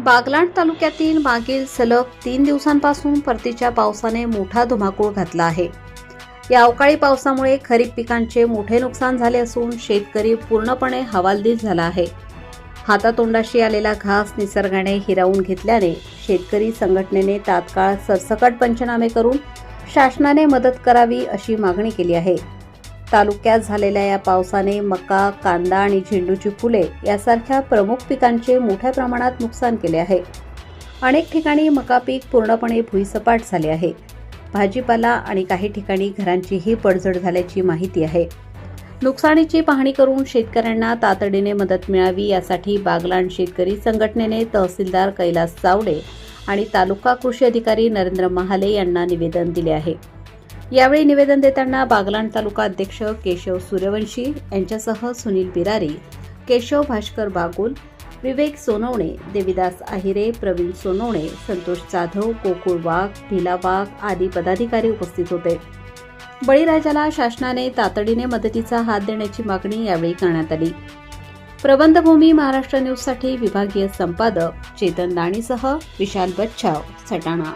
बागलाण तालुक्यातील मागील सलग तीन दिवसांपासून परतीच्या पावसाने मोठा धुमाकूळ घातला आहे. या अवकाळी पावसामुळे खरीप पिकांचे मोठे नुकसान झाले असून शेतकरी पूर्णपणे हवालदिल झाला आहे. हातातोंडाशी आलेला घास निसर्गाने हिरावून घेतल्याने शेतकरी संघटनेने तात्काळ सरसकट पंचनामे करून शासनाने मदत करावी अशी मागणी केली आहे. तालुक्यात झालेल्या या पावसाने मका कांदा आणि झेंडूची फुले यासारख्या प्रमुख पिकांचे मोठ्या प्रमाणात नुकसान केले आहे. अनेक ठिकाणी मका पीक पूर्णपणे भुईसपाट झाले आहे. भाजीपाला आणि काही ठिकाणी घरांचीही पडझड झाल्याची माहिती आहे. नुकसानीची पाहणी करून शेतकऱ्यांना तातडीने मदत मिळावी यासाठी बागलाण शेतकरी संघटनेने तहसीलदार कैलास चावडे आणि तालुका कृषी अधिकारी नरेंद्र महाले यांना निवेदन दिले आहे. यावेळी निवेदन देताना बागलाण तालुका अध्यक्ष केशव सूर्यवंशी यांच्यासह सुनील बिरारी केशव भास्कर बागुल विवेक सोनवणे देविदास आहिरे प्रवीण सोनवणे संतोष जाधव गोकुळ वाघ भिला वाघ आदी पदाधिकारी उपस्थित होते. बळीराजाला शासनाने तातडीने मदतीचा हात देण्याची मागणी यावेळी करण्यात आली. प्रबंधभूमी महाराष्ट्र न्यूजसाठी विभागीय संपादक चेतन दाणीसह विशाल बच्छाव सटाणा.